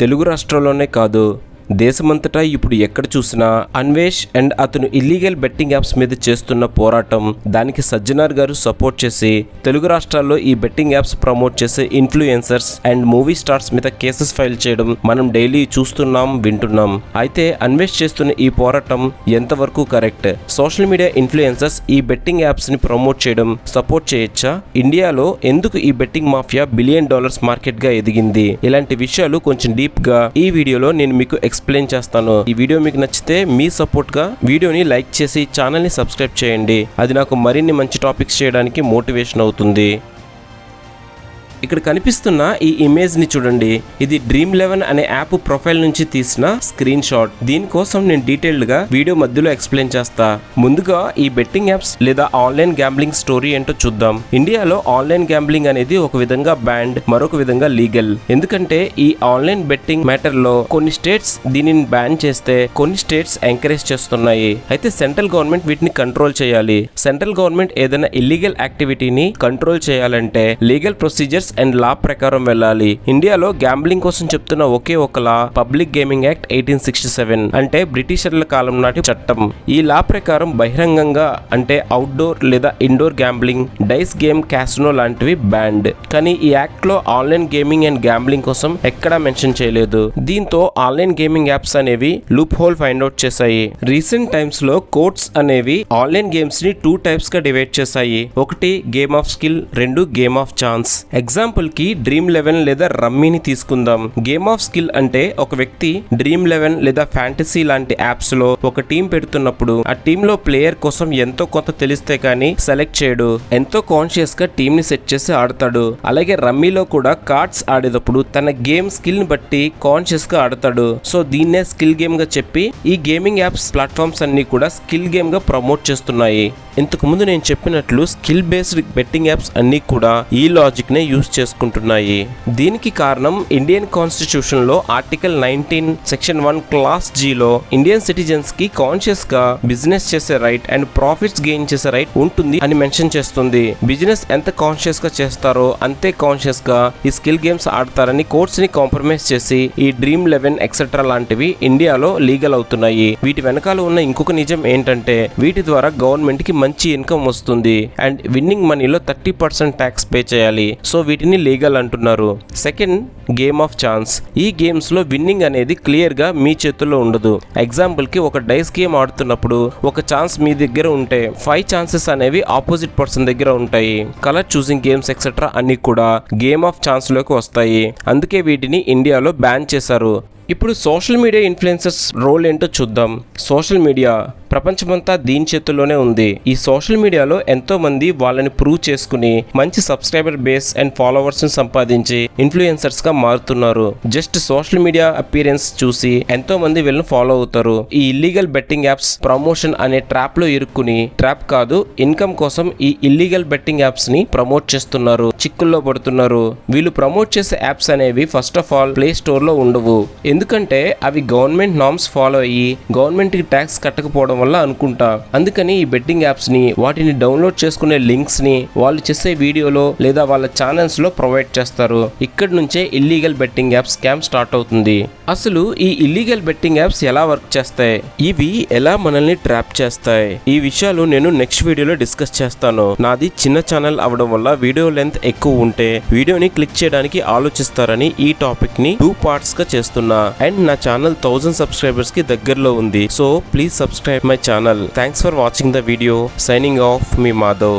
తెలుగు రాష్ట్రాల్లోనే కాదు. దేశమంతటా ఇప్పుడు ఎక్కడ చూసినా అన్వేష్ అండ్ అతను ఇల్లీగల్ బెట్టింగ్ యాప్స్ మీద చేస్తున్న పోరాటం దానికి సజ్జనార్ గారు సపోర్ట్ చేసి తెలుగు రాష్ట్రాల్లో ఈ బెట్టింగ్ యాప్స్ ప్రమోట్ చేసే ఇన్ఫ్లుయెన్సర్స్ అండ్ మూవీ స్టార్స్ మీద కేసెస్ ఫైల్ చేయడం మనం డైలీ చూస్తున్నాం వింటున్నాం. అయితే అన్వేష్ చేస్తున్న ఈ పోరాటం ఎంతవరకు కరెక్ట్ సోషల్ మీడియా ఇన్ఫ్లుయెన్సర్స్ ఈ బెట్టింగ్ యాప్స్ని ప్రమోట్ చేయడం సపోర్ట్ చేయొచ్చా? ఇండియాలో ఎందుకు ఈ బెట్టింగ్ మాఫియా బిలియన్ డాలర్స్ మార్కెట్గా ఎదిగింది? ఇలాంటి విషయాలు కొంచెం డీప్గా ఈ వీడియోలో నేను మీకు ఎక్స్ప్లెయిన్ చేస్తాను. ఈ వీడియో మీకు నచ్చితే మీ సపోర్ట్గా వీడియోని లైక్ చేసి ఛానల్ని సబ్స్క్రైబ్ చేయండి. అది నాకు మరిన్ని మంచి టాపిక్స్ చేయడానికి మోటివేషన్ అవుతుంది. ఇక్కడ కనిపిస్తున్న ఈ ఇమేజ్ని చూడండి. ఇది డ్రీమ్ లెవెన్ అనే యాప్ ప్రొఫైల్ నుంచి తీసిన స్క్రీన్ షాట్ దీనికోసం నేను డీటెయిల్డ్గా వీడియో మధ్యలో ఎక్స్ప్లెయిన్ చేస్తా. ముందుగా ఈ బెట్టింగ్ యాప్స్ లేదా ఆన్లైన్ గ్యాంబ్లింగ్ స్టోరీ ఏంటో చూద్దాం. ఇండియాలో ఆన్లైన్ గ్యాంబ్లింగ్ అనేది ఒక విధంగా బ్యాండ్ మరొక విధంగా లీగల్ ఎందుకంటే ఈ ఆన్లైన్ బెట్టింగ్ మ్యాటర్లో కొన్ని స్టేట్స్ దీనిని బ్యాన్ చేస్తే కొన్ని స్టేట్స్ ఎంకరేజ్ చేస్తున్నాయి. అయితే సెంట్రల్ గవర్నమెంట్ వీటిని కంట్రోల్ చేయాలి. సెంట్రల్ గవర్నమెంట్ ఏదైనా ఇల్లీగల్ యాక్టివిటీని కంట్రోల్ చేయాలంటే లీగల్ ప్రొసీజర్స్ అండ్ లా ప్రకారం వెళ్ళాలి. ఇండియాలో గ్యాంబ్లింగ్ కోసం చెప్తున్న ఒకే ఒక law public gaming act eighteen sixty seven అంటే బ్రిటిషర్ల కాలం నాటి చట్టం. ఈ లా ప్రకారం బహిరంగంగా అంటే అవుట్డోర్ లేదా indoor gambling dice game casino లాంటివి బ్యాండ్ కానీ ఈ యాక్ట్లో ఆన్లైన్ గేమింగ్ అండ్ గ్యాంబ్లింగ్ కోసం ఎక్కడా మెన్షన్ చేయలేదు. దీంతో ఆన్లైన్ గేమింగ్ యాప్స్ అనేవి లూప్ హోల్ ఫైండ్ అవుట్ చేశాయి. రీసెంట్ టైమ్స్లో కోర్ట్స్ అనేవి ఆన్లైన్ గేమ్స్ని టూ టైప్స్గా డివైడ్ చేశాయి. ఒకటి గేమ్ ఆఫ్ స్కిల్ రెండు గేమ్ ఆఫ్ ఛాన్స్ ఎగ్జామ్ కి డ్రీమ్ లెవెన్ లేదా రమ్మీని తీసుకుందాం. గేమ్ ఆఫ్ స్కిల్ అంటే ఒక వ్యక్తి డ్రీమ్ లెవెన్ లేదా ఫ్యాంటసీ లాంటి యాప్స్లో ఒక టీం పెడుతున్నప్పుడు ఆ టీమ్లో ప్లేయర్ కోసం ఎంతో కొంత తెలిస్తే కానీ సెలెక్ట్ చేయడు. ఎంతో కాన్షియస్గా టీమ్ని సెట్ చేసి ఆడతాడు. అలాగే రమ్మీలో కూడా కార్డ్స్ ఆడేటప్పుడు తన గేమ్ స్కిల్ని బట్టి కాన్షియస్గా ఆడతాడు. సో దీన్నే స్కిల్ గేమ్గా చెప్పి ఈ గేమింగ్ యాప్స్ ప్లాట్ఫామ్స్ అన్ని కూడా స్కిల్ గేమ్గా ప్రమోట్ చేస్తున్నాయి. ఇంతకు ముందు నేను చెప్పినట్లు స్కిల్ బేస్డ్ బెట్టింగ్ యాప్స్ అన్ని కూడా ఈ లాజిక్ నే యూస్ చేసుకుంటున్నాయి. దీనికి కారణం ఇండియన్ కాన్స్టిట్యూషన్లో article nineteen section one clause జీలో Indian సిటిజన్స్కి కాన్షియస్గా బిజినెస్ చేసే రైట్ అండ్ ప్రాఫిట్స్ గెయిన్ చేసే రైట్ ఉంటుంది అని మెన్షన్ చేస్తుంది. బిజినెస్ ఎంత కాన్షియస్గా చేస్తారో అంతే కాన్షియస్గా ఈ స్కిల్ గేమ్స్ ఆడతారని కోర్ట్స్ని కాంప్రమైజ్ చేసి ఈ డ్రీమ్ లెవెన్ ఎక్సెట్రా లాంటివి ఇండియాలో లీగల్ అవుతున్నాయి. వీటి వెనకాల ఉన్న ఇంకొక నిజం ఏంటంటే వీటి ద్వారా గవర్నమెంట్కి మంచి ఇన్కమ్ వస్తుంది. అండ్ విన్నింగ్ మనీలో థర్టీ పర్సెంట్ ట్యాక్స్ పే చేయాలి. సో వీటి వీటిని లీగల్ అంటున్నారు. Second game of chance. ఈ గేమ్స్లో విన్నింగ్ అనేది క్లియర్గా మీ చేతుల్లో ఉండదు. ఎగ్జాంపుల్కి ఒక డైస్ గేమ్ ఆడుతున్నప్పుడు ఒక ఛాన్స్ మీ దగ్గర ఉంటే ఫైవ్ ఛాన్సెస్ అనేవి ఆపోజిట్ పర్సన్ దగ్గర ఉంటాయి. కలర్ చూసింగ్ గేమ్స్ ఎక్సెట్రా అన్ని కూడా గేమ్ ఆఫ్ ఛాన్స్లోకి వస్తాయి. అందుకే వీటిని ఇండియాలో బ్యాన్ చేశారు. ఇప్పుడు సోషల్ మీడియా ఇన్ఫ్లుయెన్సర్స్ రోల్ ఏంటో చూద్దాం. సోషల్ మీడియా ప్రపంచమంతా దీని చేతుల్లోనే ఉంది. ఈ సోషల్ మీడియాలో ఎంతో మంది వాళ్ళని ప్రూవ్ చేసుకుని మంచి సబ్స్క్రైబర్ బేస్ అండ్ ఫాలోవర్స్ని సంపాదించి ఇన్ఫ్లుయెన్సర్స్గా మారుతున్నారు. జస్ట్ సోషల్ మీడియా అపీరెన్స్ చూసి ఎంతో మంది వీళ్ళని ఫాలో అవుతారు. ఈ ఇల్లీగల్ బెట్టింగ్ యాప్స్ ప్రమోషన్ అనే ట్రాప్లో ఇరుక్కుని ట్రాప్ కాదు ఇన్కమ్ కోసం ఈ ఇల్లీగల్ బెట్టింగ్ యాప్స్ని ప్రమోట్ చేస్తున్నారు. చిక్కుల్లో పడుతున్నారు. వీళ్ళు ప్రమోట్ చేసే యాప్స్ అనేవి ఫస్ట్ ఆఫ్ ఆల్ ప్లే స్టోర్లో ఉండవు. ఎందుకంటే అవి గవర్నమెంట్ నామ్స్ ఫాలో అయ్యి గవర్నమెంట్కి ట్యాక్స్ కట్టకపోవడం వల్ల అనుకుంటా. అందుకని ఈ బెట్టింగ్ యాప్స్ని వాటిని డౌన్లోడ్ చేసుకునే లింక్స్ని వాళ్ళు చేసే వీడియోలో లేదా వాళ్ళ ఛానల్స్లో ప్రొవైడ్ చేస్తారు. ఇక్కడ నుంచే illegal betting app scam start అవుతుంది. అసలు ఈ ఇల్లీగల్ బెట్టింగ్ యాప్స్ ఎలా వర్క్ చేస్తాయి? ఇవి ఎలా మనల్ని ట్రాప్ చేస్తాయి? ఈ విషయాలు నేను నెక్స్ట్ వీడియోలో డిస్కస్ చేస్తాను. నాది చిన్న ఛానల్ అవడం వల్ల వీడియో లెంత్ ఎక్కువ ఉంటే వీడియోని క్లిక్ చేయడానికి ఆలోచిస్తారని ఈ టాపిక్ని టూ పార్ట్స్గా చేస్తున్నా. అండ్ నా ఛానల్ థౌసండ్ సబ్స్క్రైబర్స్కి దగ్గరలో ఉంది. So please subscribe my channel. Thanks for watching the video signing off me Madhav